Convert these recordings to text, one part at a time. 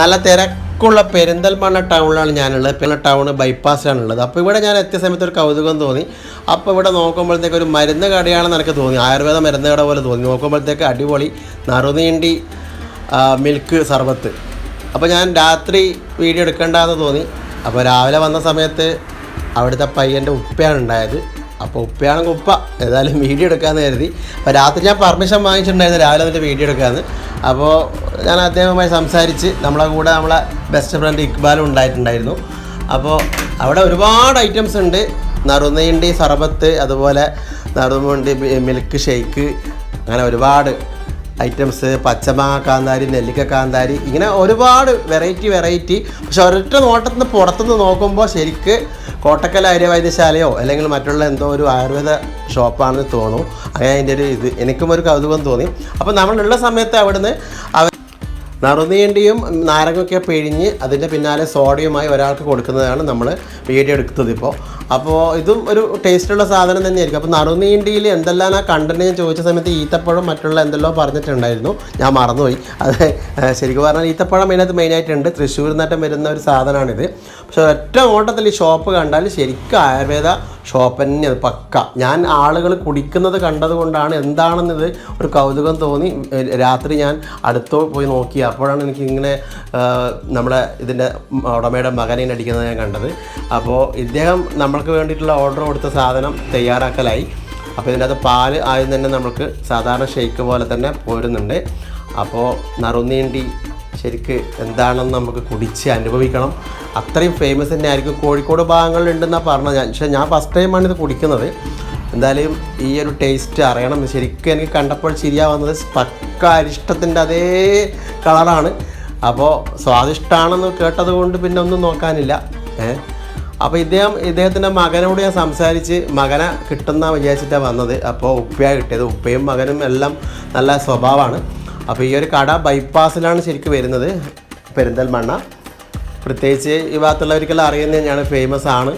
നല്ല തിരക്കുള്ള പെരിന്തൽമണ്ണ ടൗണിലാണ് ഞാനുള്ളത്. പിന്നെ ടൗൺ ബൈപ്പാസിലാണ് ഉള്ളത് അപ്പോൾ ഇവിടെ ഞാൻ എത്തിയ സമയത്ത് ഒരു കൗതുകം തോന്നി. അപ്പോൾ ഇവിടെ നോക്കുമ്പോഴത്തേക്ക് ഒരു മരുന്ന് കടയാണെന്ന് എനിക്ക് തോന്നി. ആയുർവേദ മരുന്ന് കട പോലെ തോന്നി. നോക്കുമ്പോഴത്തേക്ക് അടിപൊളി നറുനീണ്ടി മിൽക്ക് സർബത്ത്. അപ്പോൾ ഞാൻ രാത്രി വീഡിയോ എടുക്കേണ്ടതെന്ന് തോന്നി. അപ്പോൾ രാവിലെ വന്ന സമയത്ത് അവിടുത്തെ പയ്യന്റെ ഉപ്പയാണ് ഉണ്ടായത്. അപ്പോൾ ഉപ്പയാണെങ്കിൽ ഉപ്പ ഏതായാലും വീഡിയോ എടുക്കാമെന്ന് കരുതി. അപ്പോൾ രാത്രി ഞാൻ പെർമിഷൻ വാങ്ങിച്ചിട്ടുണ്ടായിരുന്നു രാവിലെ വന്നിട്ട് വീഡിയോ എടുക്കാമെന്ന് അപ്പോൾ ഞാൻ അദ്ദേഹവുമായി സംസാരിച്ച് നമ്മളെ കൂടെ നമ്മളെ ബെസ്റ്റ് ഫ്രണ്ട് ഇക്ബാലും ഉണ്ടായിട്ടുണ്ടായിരുന്നു. അപ്പോൾ അവിടെ ഒരുപാട് ഐറ്റംസ് ഉണ്ട്. നറുനീണ്ടി സർബത്ത് അതുപോലെ നറുമുണ്ട് മിൽക്ക് ഷേക്ക് അങ്ങനെ ഒരുപാട് ഐറ്റംസ് പച്ചമാങ്ങ കാന്താരി നെല്ലിക്ക കാന്താരി ഇങ്ങനെ ഒരുപാട് വെറൈറ്റി വെറൈറ്റി പക്ഷെ ഒരൊറ്റ നോട്ടത്തിൽ നിന്ന് പുറത്തുനിന്ന് നോക്കുമ്പോൾ ശരിക്ക് കോട്ടക്കൽ ആര്യവൈദ്യശാലയോ അല്ലെങ്കിൽ മറ്റുള്ള എന്തോ ഒരു ആയുർവേദ ഷോപ്പാണെന്ന് തോന്നും അങ്ങനെ അതിന്റെ ഒരു ഇത്. എനിക്കും ഒരു കൗതുകം തോന്നി. അപ്പോൾ നമ്മളുള്ള സമയത്ത് അവിടുന്ന് അവർ നറുനീണ്ടിയും നാരങ്ങയൊക്കെ പിഴിഞ്ഞ് അതിന്റെ പിന്നാലെ സോഡയുമായി ഒരാൾക്ക് കൊടുക്കുന്നതാണ് നമ്മൾ വീഡിയോ എടുത്തത് ഇപ്പോൾ. അപ്പോൾ ഇതും ഒരു ടേസ്റ്റുള്ള സാധനം തന്നെയായിരിക്കും. അപ്പോൾ നറുനീണ്ടിയിൽ എന്തെല്ലാം ആ കണ്ടന്റ് ഞാൻ ചോദിച്ച സമയത്ത് ഈത്തപ്പഴം മറ്റുള്ള എന്തെല്ലോ പറഞ്ഞിട്ടുണ്ടായിരുന്നു. ഞാൻ മറന്നുപോയി. അത് ശരിക്കും പറഞ്ഞാൽ ഈത്തപ്പഴം അതിനകത്ത് മെയിനായിട്ടുണ്ട്. തൃശ്ശൂർ നിന്നിട്ട് വരുന്ന ഒരു സാധനമാണിത്. പക്ഷേ ഒറ്റ ഓട്ടത്തിൽ ഈ ഷോപ്പ് കണ്ടാൽ ശരിക്കും ആയുർവേദ ഷോപ്പ് അത് പക്ക. ഞാൻ ആളുകൾ കുടിക്കുന്നത് കണ്ടതുകൊണ്ടാണ് എന്താണെന്നത് ഒരു കൗതുകം തോന്നി. രാത്രി ഞാൻ അടുത്തോ പോയി നോക്കി. അപ്പോഴാണ് എനിക്ക് ഇങ്ങനെ നമ്മുടെ ഇതിന്റെ ഉടമയുടെ മകനെ അടിക്കുന്നത് ഞാൻ കണ്ടത്. അപ്പോൾ ഇദ്ദേഹം നമ്മൾക്ക് വേണ്ടിയിട്ടുള്ള ഓർഡർ കൊടുത്ത സാധനം തയ്യാറാക്കലായി. അപ്പോൾ ഇതിന്റെ അകത്ത് പാൽ ആദ്യം തന്നെ നമുക്ക് സാധാരണ ഷെയ്ക്ക് പോലെ തന്നെ പോരുന്നുണ്ട്. അപ്പോൾ നറുനീണ്ടി ശരിക്ക് എന്താണെന്ന് നമുക്ക് കുടിച്ച് അനുഭവിക്കണം. അത്രയും ഫേമസ് തന്നെ ആയിരിക്കും. കോഴിക്കോട് ഭാഗങ്ങളിലുണ്ടെന്നാണ് പറഞ്ഞത്. ഞാൻ പക്ഷേ ഞാൻ ഫസ്റ്റ് ടൈമാണ് ഇത് കുടിക്കുന്നത്. എന്തായാലും ഈ ഒരു ടേസ്റ്റ് അറിയണം. ശരിക്കും എനിക്ക് കണ്ടപ്പോൾ ശരിയാവുന്നത് പക്ക അരിഷ്ടത്തിന്റെ അതേ കളറാണ്. അപ്പോൾ സ്വാദിഷ്ടമാണെന്ന് കേട്ടത് കൊണ്ട് പിന്നെ ഒന്നും നോക്കാനില്ല. ഏഹ് അപ്പോൾ ഇദ്ദേഹം ഇദ്ദേഹത്തിന്റെ മകനോട് ഞാൻ സംസാരിച്ച് മകനെ കിട്ടുന്ന വിചാരിച്ചിട്ടാണ് വന്നത്. അപ്പോൾ ഉപ്പയാണ് കിട്ടിയത്. ഉപ്പയും മകനും എല്ലാം നല്ല സ്വഭാവമാണ്. അപ്പോൾ ഈ ഒരു കട ബൈപ്പാസിലാണ് ശരിക്കും വരുന്നത്. പെരിന്തൽമണ്ണ. പ്രത്യേകിച്ച് ഈ ഭാഗത്തുള്ളവർക്കെല്ലാം അറിയുന്നത് തന്നെയാണ് ഫേമസ് ആണ്.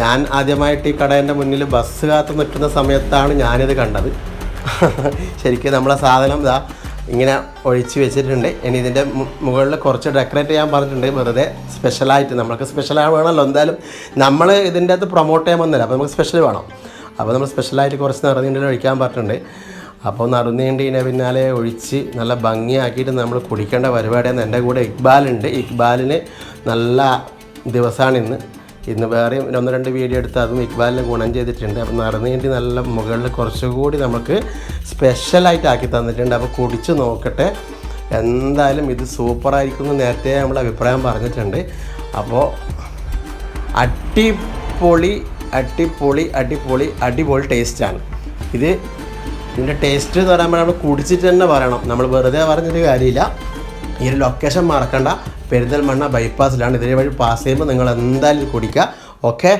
ഞാൻ ആദ്യമായിട്ട് ഈ കടേന്റെ മുന്നിൽ ബസ് കാത്ത് നിൽക്കുന്ന സമയത്താണ് ഞാനിത് കണ്ടത്. ശരിക്കും നമ്മളെ സാധനം ഇതാ ഇങ്ങനെ ഒഴിച്ച് വെച്ചിട്ടുണ്ട്. ഇനി ഇതിന്റെ മുകളിൽ കുറച്ച് ഡെക്കറേറ്റ് ചെയ്യാൻ പറഞ്ഞിട്ടുണ്ട്. വെറുതെ സ്പെഷ്യലായിട്ട് നമ്മൾക്ക് സ്പെഷ്യലായി വേണമല്ലോ. എന്തായാലും നമ്മൾ ഇതിന്റെ അകത്ത് പ്രൊമോട്ട് ചെയ്യാൻ വന്നില്ല. അപ്പോൾ നമുക്ക് സ്പെഷ്യൽ വേണം. അപ്പോൾ നമ്മൾ സ്പെഷ്യലായിട്ട് കുറച്ച് നിറഞ്ഞിട്ട് ഒഴിക്കാൻ പറഞ്ഞിട്ടുണ്ട്. അപ്പോൾ നറുനീണ്ടീനെ പിന്നാലെ ഒഴിച്ച് നല്ല ഭംഗിയാക്കിയിട്ട് നമ്മൾ കുടിക്കേണ്ട പരിപാടിയാണ് എന്റെ കൂടെ ഇക്ബാലുണ്ട്. ഇക്ബാലിന് നല്ല ദിവസമാണ് ഇന്ന്. ഇന്ന് വേറെയും ഒന്ന് രണ്ട് വീഡിയോ എടുത്ത് അതും ഇക്ബാലിന് ഗുണം ചെയ്തിട്ടുണ്ട്. അപ്പോൾ നറുനീണ്ടി നല്ല മുകളിൽ കുറച്ചുകൂടി നമുക്ക് സ്പെഷ്യലായിട്ട് ആക്കി തന്നിട്ടുണ്ട്. അപ്പോൾ കുടിച്ച് നോക്കട്ടെ. എന്തായാലും ഇത് സൂപ്പറായിരിക്കും എന്ന് നേരത്തെ നമ്മൾ അഭിപ്രായം പറഞ്ഞിട്ടുണ്ട്. അപ്പോൾ അടിപൊളി അടിപൊളി അടിപൊളി അടിപൊളി ടേസ്റ്റാണ്. ഇത് ഇതിന്റെ ടേസ്റ്റ് എന്ന് പറയുമ്പോൾ നമ്മൾ കുടിച്ചിട്ട് തന്നെ പറയണം. നമ്മൾ വെറുതെ പറഞ്ഞൊരു കാര്യമില്ല. ഈ ഒരു ലൊക്കേഷൻ മറക്കണ്ട. പെരിന്തൽമണ്ണ ബൈപ്പാസിലാണ് ഇതിനെ വഴി പാസ് ചെയ്യുമ്പോൾ നിങ്ങൾ എന്തായാലും കുടിക്കുക. ഓക്കെ